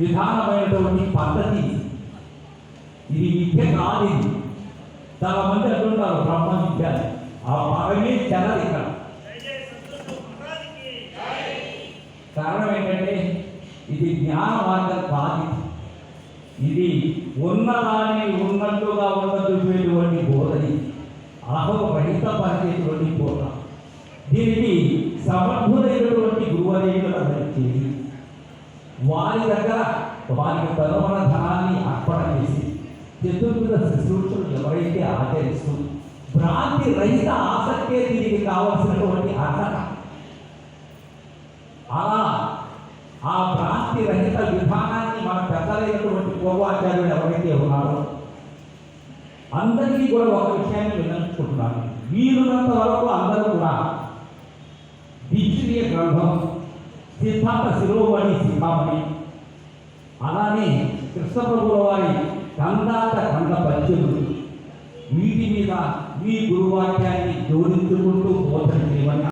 విధానమైనటువంటి పద్ధతి. ఇది విద్య కాదు ఇది చాలా మంది అంటుంటారు బ్రహ్మ విద్య ఆ పదమే చెల్లదు ఇక్కడ. కారణం ఏంటంటే ఇది జ్ఞాన మార్గం కాదు ఇది ఉన్నదాన్ని ఉన్నట్టుగా ఉన్నటువంటి బోధని అహోరహిత పరిచేటువంటి బోధ. దీనికి సమర్థులైనటువంటి గురువరేయులు అందరికీ వారి దగ్గర వారికి తరువన ధనాన్ని అర్పణ చేసి చతుర్విధ శుశ్రూషలు ఎవరైతే ఆచరిస్తూ భ్రాంతి రహిత ఆసక్తే దీనికి కావలసినటువంటి అర్హత. అలా ఆ భ్రాంతి రహిత విధానాన్ని మన పెద్దలైనటువంటి పూర్వాచార్యులు ఎవరైతే ఉన్నారో అందరికీ కూడా ఒక విషయాన్ని విన్నవించుకుంటున్నాను. వీలున్నంత వరకు అందరూ కూడా దీక్షణీయ గ్రంథం సిద్ధాంత శిరోమణి సింహామణి అలానే కృష్ణప్రభుల వారి కందాత కంద పద్యములు వీటి మీద మీ గురువాక్యాన్ని జోడించి.